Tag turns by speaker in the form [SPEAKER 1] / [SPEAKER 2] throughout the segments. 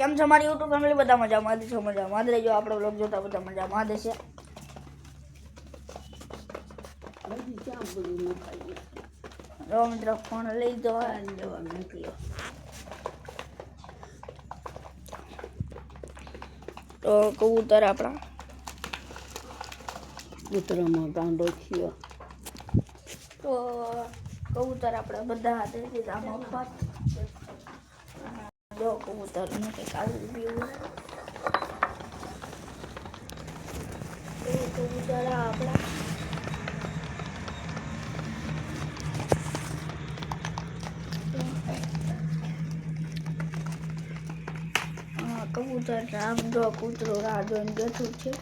[SPEAKER 1] કેમ છો મારી યુટ્યુબ ફેમિલી બધા મજામાં છો મજામાં જ રહેજો. આપણો બ્લોગ જોતા બધા મજામાં જ જો મિત્રો ફોન લઈ દો. તો કબૂતર આપણા?
[SPEAKER 2] કૂતરામાં ગાંડો થયો.
[SPEAKER 1] તો કબૂતર આપણે બધા હાથે મફત જો કબૂતરનું કંઈક આવું તો કબૂતર આપણા કબૂતર રામ જો કૂતરો રાહ જોઈને બેઠું છે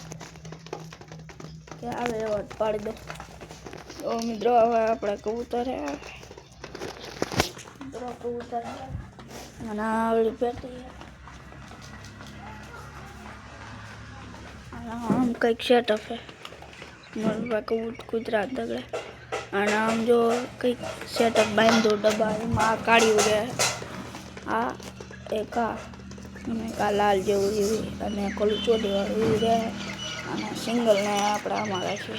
[SPEAKER 1] કે આવે એવો પાડી દો મિત્રો હવે આપણા કબૂતર હે મિત્રો કબૂતર હે અને આવડી પેટી હે અને આમ કંઈક સેટઅપ હે મારા કબૂત કૂતરા દગડે અને આમ જો કંઈક સેટઅપ બાંધો ડબ્બા એમાં આ કાઢી ઉડે આ એક આ અને એક આ લાલ જેવું એવી અને કોલું ચોટી વાળું એવી રહે અને સિંગલને આપણે આમાં રાખીએ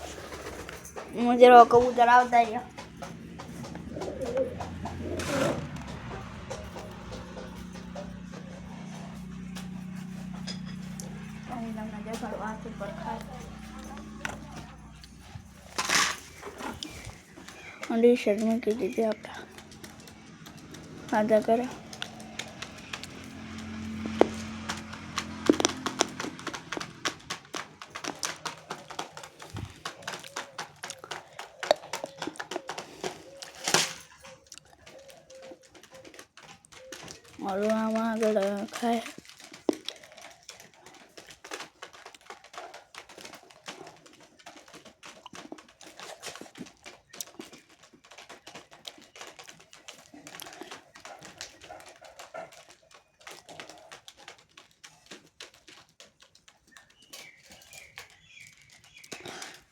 [SPEAKER 1] ઉતારીને મુજરો કબૂતર આવતા રહ્યા અહીં તમને દેખાડું હાથ ઉપર ખાય ટી શર્ટ મૂકી દીધી આપણે આધા કરે ઓલું આગળ ખાય.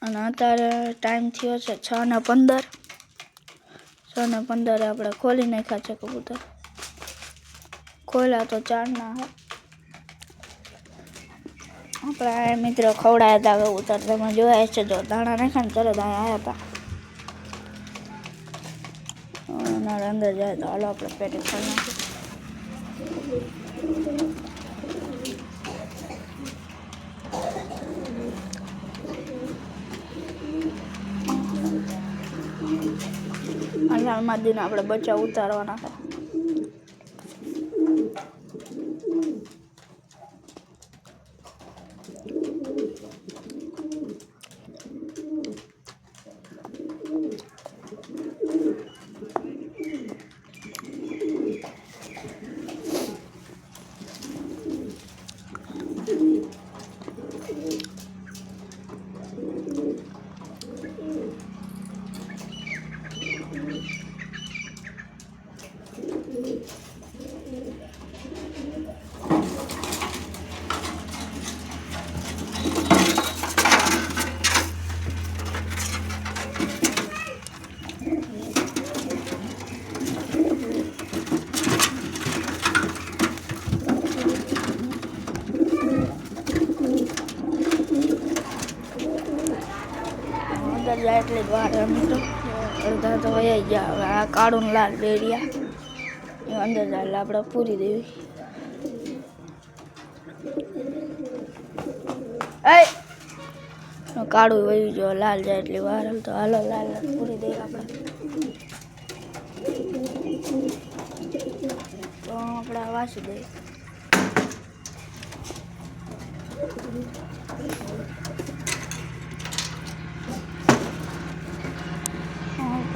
[SPEAKER 1] અને અત્યારે ટાઈમ થયો છે છ ને પંદર. છ ને પંદરે આપણે ખોલી નાખ્યા છે કબૂતર. ખોલ્યા તો ચાર ના હે આપણે મિત્રો ખવડાયા હતા કબૂતર તમે જોયા છે જો દાણા નાખ્યા તરત આવ્યા હતા અંદર જાય તો હાલો આપણે પેટી ખાઈ નાખીએ. હાલમાં દિન આપણે બચાવ ઉતારવાના છે. જાય એટલે જ વાર એમ તો. અડધા તો વયા ગયા. હવે આ કાળું લાલ બેડિયા. એ અંદર જાય આપણે પૂરી દેવી. એ કાળું વયું જો લાલ જાય એટલી વાર હાલ તો હાલો લાલ લાલ પૂરી દઈએ આપણે. તો આપણે વાસી દઈએ.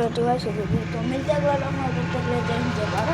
[SPEAKER 1] ಪ್ರತಿಭಾಶಾಲಿ ತಮಿಳ್ದಾಗ ನಮ್ಮ ಬಿಟ್ಟು ಜೈನ್ ಜಪಾರ